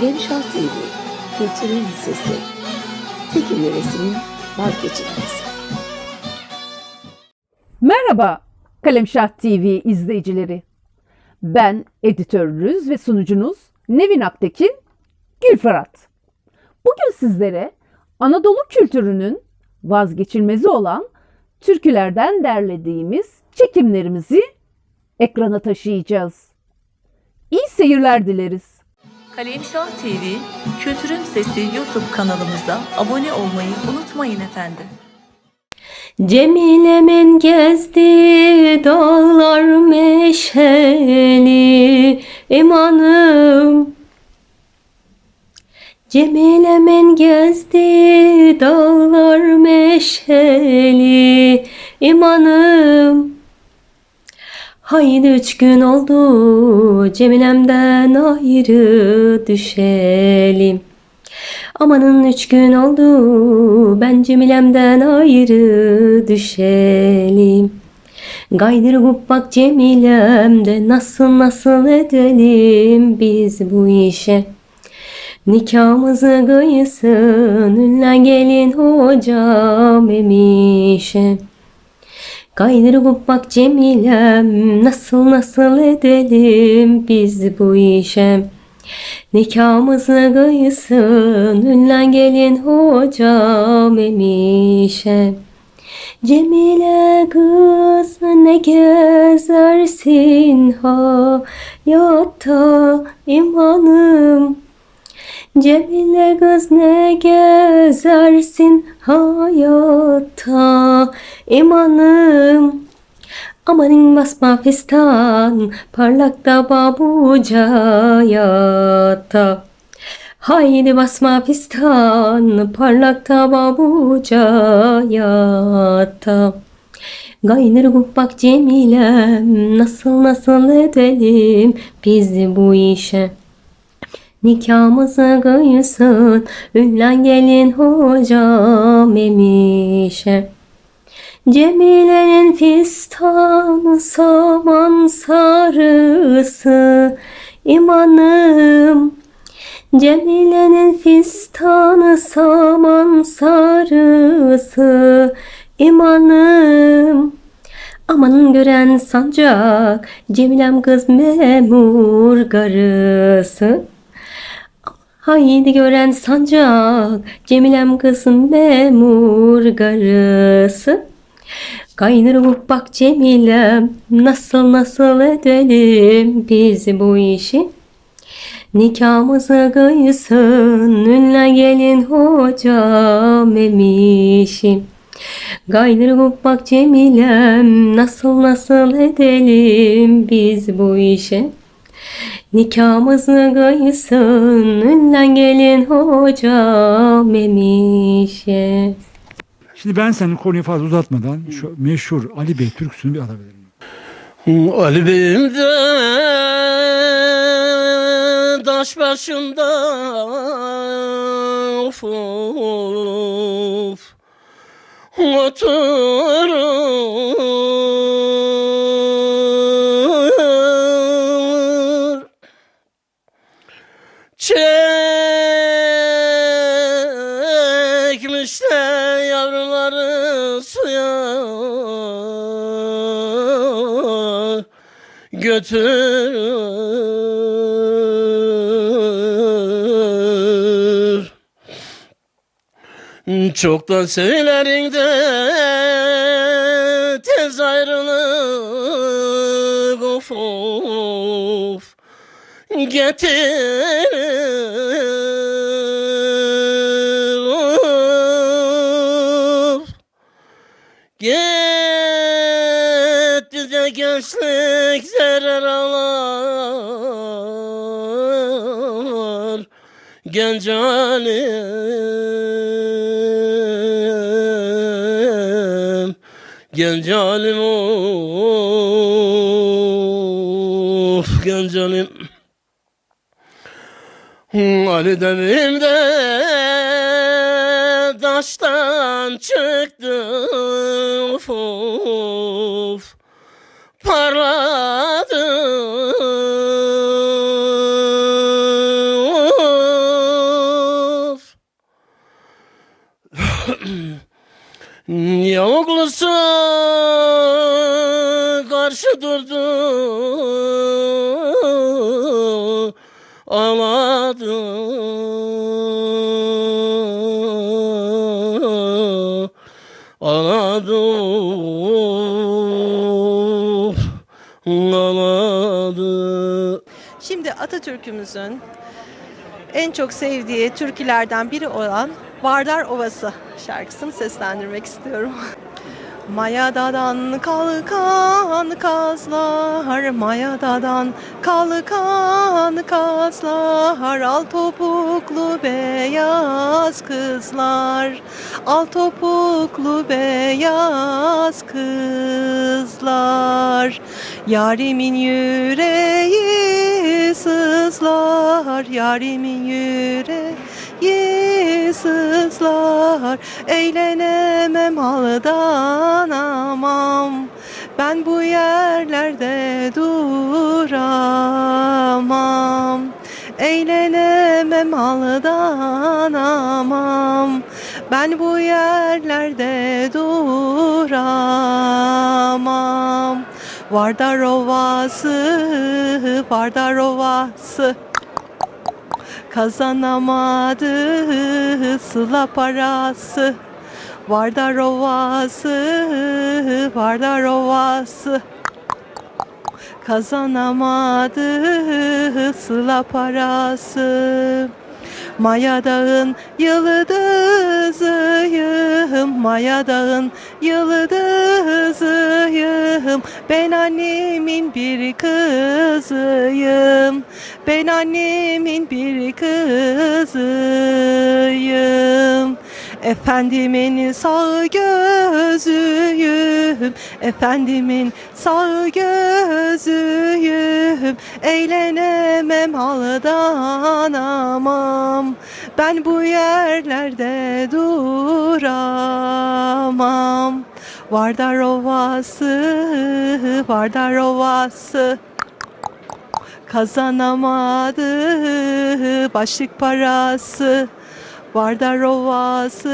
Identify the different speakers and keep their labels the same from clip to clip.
Speaker 1: Kalemşah TV, Kültürün Sesi, Tekim Yöresi'nin vazgeçilmezi.
Speaker 2: Merhaba Kalemşah TV izleyicileri. Ben editörünüz ve sunucunuz Nevin Aktekin Gülferat. Bugün sizlere Anadolu kültürünün vazgeçilmezi olan türkülerden derlediğimiz çekimlerimizi ekrana taşıyacağız. İyi seyirler dileriz.
Speaker 3: Kalemşah TV, Kültürün Sesi YouTube kanalımıza abone olmayı unutmayın efendim.
Speaker 4: Cemile'min gezdi dağlar meşeli imanım Cemile'min gezdi dağlar meşeli imanım Haydi üç gün oldu Cemile'mden ayrı düşelim Amanın üç gün oldu ben Cemile'mden ayrı düşelim. Gaydır gubbak Cemile'mde nasıl nasıl edelim biz bu işe. Nikahımızı kıysın ünlen gelin hocam emişe. Gaydır gubbak Cemilem nasıl nasıl edelim biz bu işe. Nikahımızı kıysın ünlen gelin hocam emişe. Cemile kız ne gezersin hayatta imanım. Cemile kız ne gezersin hayatta imanım. Amanın basma fistan, parlakta babuca yatta. Haydi basma fistan, parlakta babuca yatta. Gaynır gubbak Cemilem, nasıl nasıl edelim biz bu işe. Nikahımızı kıysın, ünlen gelin hocam emişe. Cemile'nin fistanı saman sarısı imanım. Cemile'nin fistanı saman sarısı imanım. Aman gören sancak Cemilem kız memur garısı Haydi gören sancak Cemilem kız memur garısı. Kaynır bak Cemilem nasıl nasıl edelim biz bu işi? Nikahımızı kıysın ünle gelin hocam emişim Gaynır bak Cemilem nasıl nasıl edelim biz bu işe Nikahımızı kıysın ünle gelin hocam emişe
Speaker 5: Şimdi ben senin konuyu fazla uzatmadan şu meşhur Ali Bey türküsünü bir alabilirim.
Speaker 6: Ali Bey'im de taş başında of of oturur Çekmiş de yavruları suya. Götür Çoktan söylerin de tez ayrılık. Of of getir. Of Gitti de gençlik zarar alar Genç alim Genç alim of Genç alim Ali devrimde taştan çıktı. Of, of. Parladı. Of. Yavuklusu karşı durdu. Ağladı Ağladı Ağladı
Speaker 7: Şimdi Atatürk'ümüzün en çok sevdiği türkülerden biri olan Vardar Ovası şarkısını seslendirmek istiyorum. Mayadadan kalkan kazlar, mayadadan kalkan kazlar, al topuklu beyaz kızlar, al topuklu beyaz kızlar. Yarimin yüreği sızlar, yarimin yüreği sızlar. Eğlenemem aldanamam, ben bu yerlerde duramam. Eğlenemem aldanamam, ben bu yerlerde duramam. Vardar Ovası, Vardar Ovası Kazanamadı. Sıla parası Vardar Ovası, Vardar Ovası Kazanamadı sıla parası Maya Dağın yıldızıyım Maya Dağın yıldızıyım Ben annemin bir kızıyım. Ben annemin bir kızıyım Efendimin sağ gözüyüm Efendimin sağ gözüyüm. Eğlenemem aldanamam. Ben bu yerlerde duramam. Vardar Ovası, Vardar Ovası Kazanamadı başlık parası Vardar Ovası,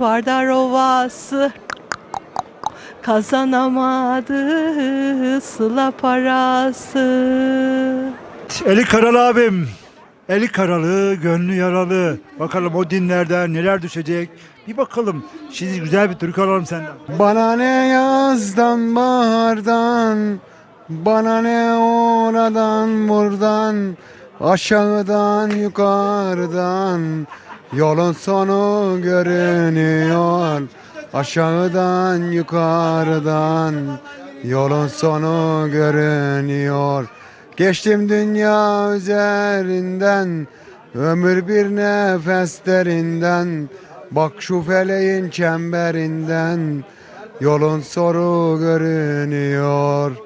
Speaker 7: Vardar Ovası Kazanamadı sıla parası
Speaker 5: Eli karalı abim. Eli karalı, gönlü yaralı. Bakalım o dinlerden neler düşecek. Bir bakalım. Şimdi güzel bir türkü alalım senden.
Speaker 8: Bana ne yazdan bahardan Bana ne oradan buradan Aşağıdan yukarıdan Yolun sonu görünüyor. Aşağıdan yukarıdan Yolun sonu görünüyor. Geçtim dünya üzerinden Ömür bir nefes derinden Bak şu feleğin çemberinden Yolun soru görünüyor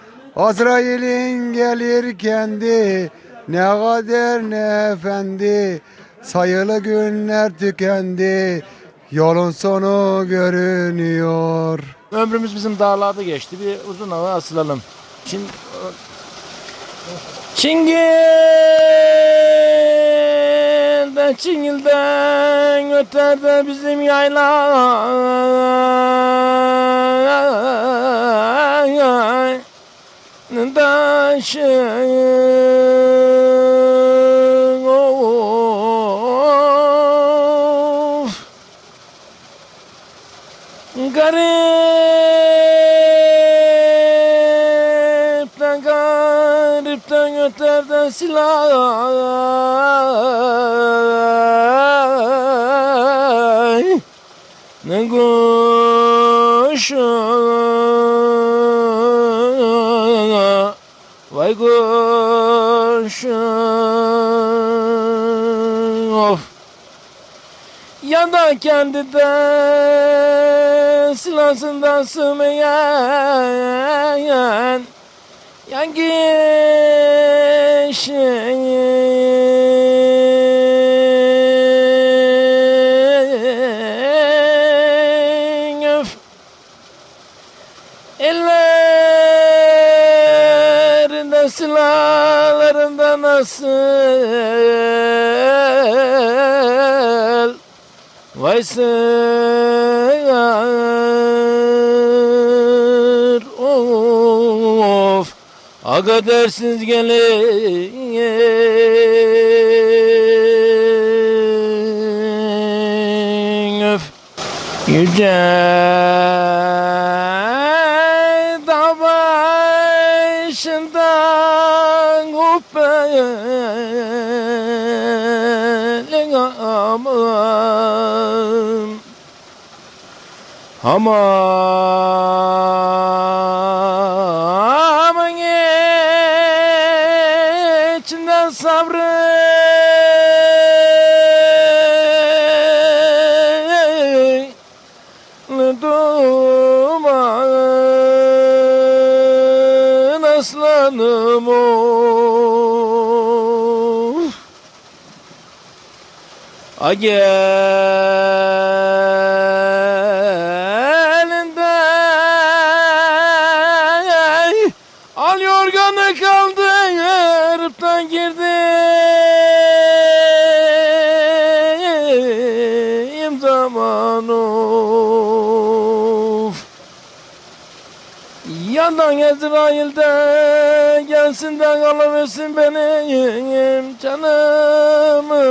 Speaker 8: Azrail'in gelir kendi Ne kader ne efendi Sayılı günler tükendi Yolun sonu görünüyor
Speaker 9: Ömrümüz bizim dağlarda geçti. Bir uzun hava asılalım. Çin... Çingil'den Çingil'den ötede bizim yayla Daşı of Garipten garipten öterden silah Vay kuşu Of. Ya da kendi de silahsından sığmayan Yangi şeyin Silahlarında nasıl Vay sığır of Aga dersiz gelin. Öf. Yüce dağ başından Kubbelin aman. Hamamın içinden sabrı duman aslanım of A gelinden Al yorganı kaldırıp da girdim zaman of. Yandan Ezrail'de gelsin de alıversin benim canımı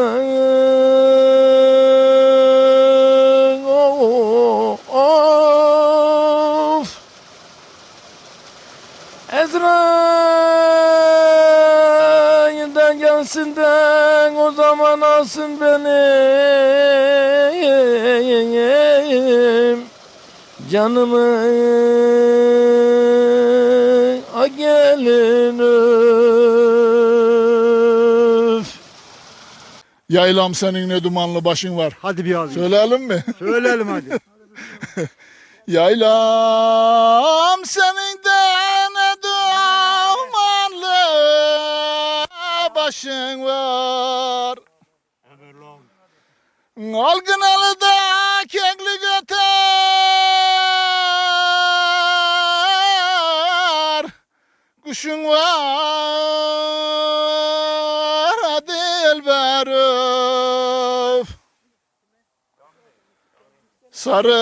Speaker 9: Ezrail'den gelsin de o zaman alsın benim canımı a gelin öf.
Speaker 10: Yaylam senin ne dumanlı başın var.
Speaker 5: Hadi bir alayım.
Speaker 10: Söyleyelim mi?
Speaker 5: Söyleyelim hadi.
Speaker 10: Yaylam senin başın var. Algınalı da kekli göter. Kuşun var hadi elberif. Sarı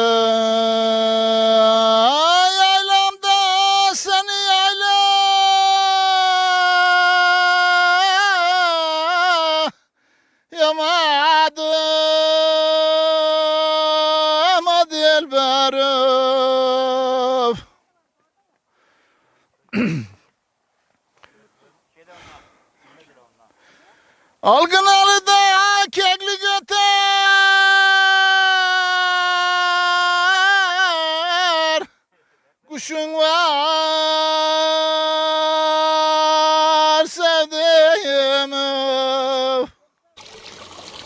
Speaker 10: Algınalı da kekli göter. Kuşun var sevdiğim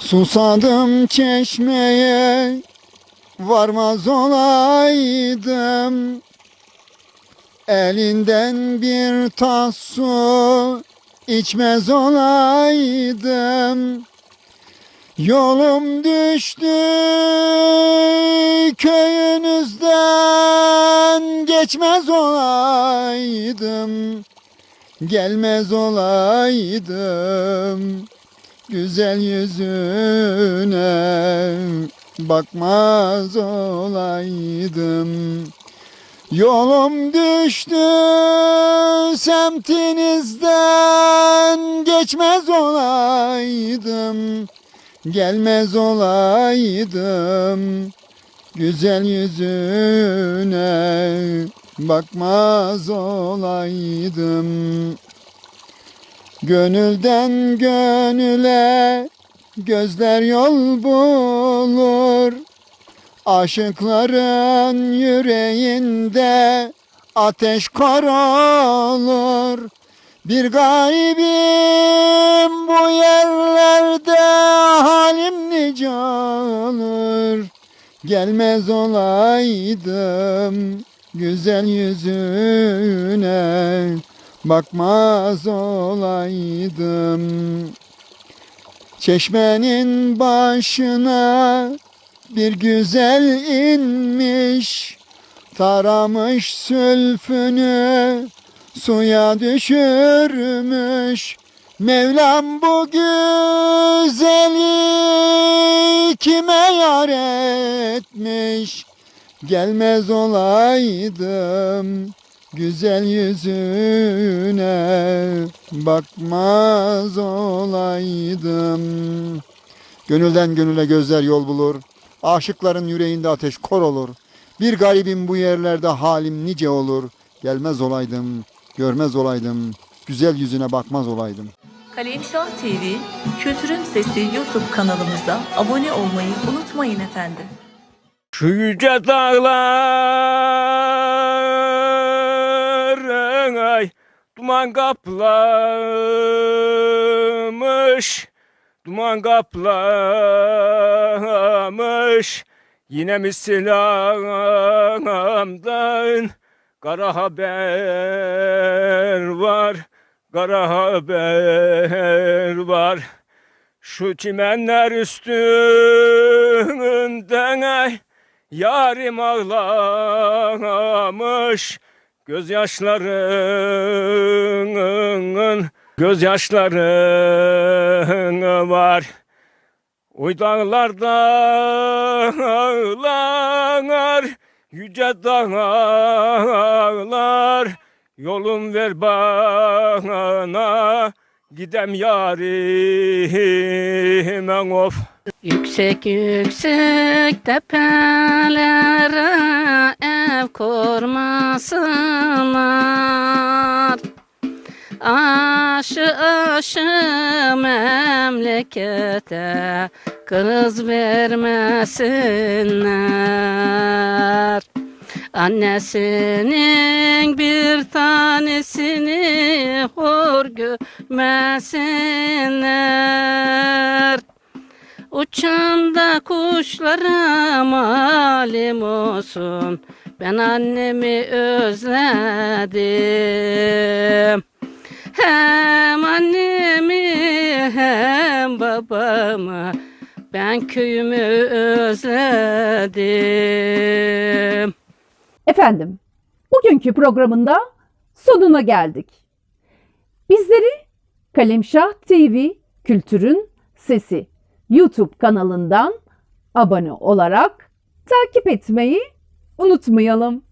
Speaker 10: Susadım çeşmeye varmaz olaydım. Elinden bir tas su içmez olaydım. Yolum düştü köyünüzden. Geçmez olaydım. Gelmez olaydım. Güzel yüzüne bakmaz olaydım Yolum düştü semtinizden. Geçmez olaydım Gelmez olaydım. Güzel yüzüne bakmaz olaydım. Gönülden gönüle gözler yol bulur Aşıkların yüreğinde ateş kor olur Bir garibim bu yerlerde halim nice olur Gelmez olaydım güzel yüzüne bakmaz olaydım. Çeşmenin başına bir güzel inmiş, taramış sülfünü suya düşürmüş. Mevlam bu güzeli kime yar etmiş? Gelmez olaydım güzel yüzüne bakmaz olaydım. Gönülden gönüle gözler yol bulur. Aşıkların yüreğinde ateş kor olur. Bir garibim bu yerlerde halim nice olur. Gelmez olaydım, görmez olaydım. Güzel yüzüne bakmaz olaydım.
Speaker 3: Kalemşah TV, Kültürün Sesi YouTube kanalımıza abone olmayı unutmayın efendim.
Speaker 11: Şu yüce dağlar ay, duman kaplamış, duman kaplamış. Yine mi silahımdan kara haber var, kara haber var. Şu çimenler üstünden ay, yarim ağlamış gözyaşlarının gözyaşların var. Oy dağlarda ağlar, yüce dağlar, yolum ver bana, gidem yarime of.
Speaker 12: Yüksek yüksek tepelere ev kurmasınlar. Aşı aşı memlekete kız vermesinler. Annesinin bir tanesini hor görmesinler. Uçan da kuşlara malim olsun. Ben annemi özledim. Hem annemi hem babamı ben köyümü özledim.
Speaker 2: Efendim, bugünkü programında sonuna geldik. Bizleri Kalemşah TV Kültürün Sesi YouTube kanalından abone olarak takip etmeyi unutmayalım.